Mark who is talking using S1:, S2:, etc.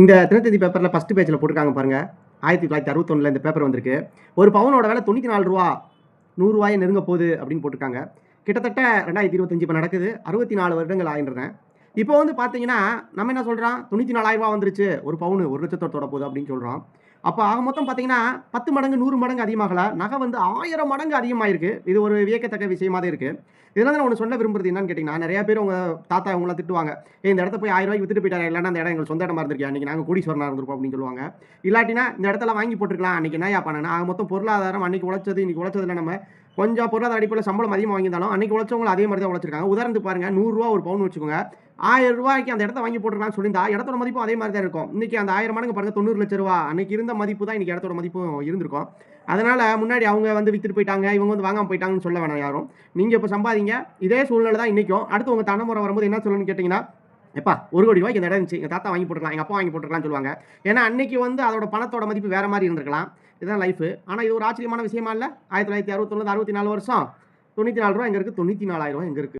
S1: இந்த தினத்தந்தி பேப்பரில் ஃபஸ்ட்டு பேஜில் போட்டிருக்காங்க பாருங்கள் ஆயிரத்தி தொள்ளாயிரத்தி அறுபத்தொன்னில் இந்த பேப்பர் வந்திருக்கு. ஒரு பவுனோட விலை தொண்ணூற்றி நாலு ரூபா நூறுரூவாயை நெருங்க போகுது அப்படின்னு போட்டிருக்காங்க. கிட்டத்தட்ட ரெண்டாயிரத்தி இருபத்தஞ்சு இப்போ நடக்குது. அறுபத்தி நாலு வருடங்கள் ஆகின்றன. இப்போ வந்து பார்த்தீங்கன்னா நம்ம என்ன சொல்கிறோம் தொண்ணூற்றி நாலாயிரம் ரூபா வந்துருச்சு. ஒரு பவுனு ஒரு லட்சத்தோட போகுது அப்படின்னு சொல்கிறோம் அப்போ ஆக மொத்தம் பார்த்தீங்கன்னா பத்து மடங்கு நூறு மடங்கு அதிகமாகல. நகை வந்து ஆயிரம் மடங்கு அதிகமாகிருக்கு இது ஒரு வியக்கத்தக்க விஷயமா தான் இருக்குது இதெல்லாம் நான் ஒன்று சொல்ல விரும்புறது என்னன்னு கேட்டிங்கன்னா நிறைய பேர் உங்கள் தாத்தா இவங்களாம் திட்டுவாங்க. இந்த இடத்த போய் ஆயிரம் ரூபாய்க்கு வித்துட்டு போயிட்டாரு. இல்லைன்னா அந்த இடம் எங்களுக்கு சொந்த இடமா இருந்திருக்கா. அன்றைக்கி நாங்கள் கோடீஸ்வரனாக இருந்திருப்போம் அப்படின்னு சொல்லுவாங்க. இல்லாட்டினா இந்த இடத்துல வாங்கி போட்டுருக்கலாம். அன்றைக்கி என்ன பண்ணணும் ஆக மொத்தம் பொருளாதாரம் அன்றைக்கி உழைச்சது இன்னைக்கு உழைச்சதுல நம்ம. கொஞ்சம் பொருளாதார அடிப்படையில் சம்பளம் அதிகமாக வாங்கியிருந்தாலும் அன்றைக்கி உழைச்சவங்க அதே மாதிரி தான் உழைச்சிருக்காங்க. உதாரணத்துக்கு பாருங்க நூறுரூவா ஒரு பவுன் வச்சுக்கோங்க. ஆயிரம் ரூபாய்க்கு அந்த இடத்த வாங்கி போட்டுருக்கலாம்னு சொல்லியிருந்தா இடத்தோட மதிப்பும் அதே மாதிரி தான் இருக்கும். இன்னைக்கு அந்த ஆயிரம் மடங்கு பாருங்கள் தொண்ணூறு லட்ச ரூபா. அன்றைக்கி இருந்த மதிப்பு தான் இன்னைக்கு இடத்தோட மதிப்பும் இருந்திருக்கும். அதனால் முன்னாடி அவங்க வந்து வித்துட்டு போயிட்டாங்க இவங்க வந்து வாங்காமல் போயிட்டாங்கன்னு சொல்ல வேணாம் யாரும். நீங்கள் இப்போ சம்பாதிங்க இதே சூழ்நிலை தான் இன்றைக்கும் அடுத்து உங்கள் தலைமுறை வரும்போது என்ன சொல்லணும்னு கேட்டிங்கன்னா எப்பா ஒரு கோடி ரூபாய்க்கு இந்த இடம் இருந்துச்சு எங்கள் தாத்தா வாங்கி போட்டுருக்கலாம் எங்கள் அப்பா வாங்கி போட்டுருக்கலாம்னு சொல்லுவாங்க. ஏன்னா அன்னைக்கு வந்து அதோட பணத்தோட மதிப்பு வேறு மாதிரி இருந்திருக்கலாம். இதுதான் லைஃப் ஆனால் இது ஒரு ஆச்சரியமான விஷயமா இல்லை? ஆயிரத்தி தொள்ளாயிரத்தி அறுபத்தொன்னு அறுபத்தி நாலு வருஷம் தொண்ணூற்றி நாலு ரூபா எங்கே இருக்குது தொண்ணூற்றி நாலாயிரம் ரூபா எங்கே இருக்குது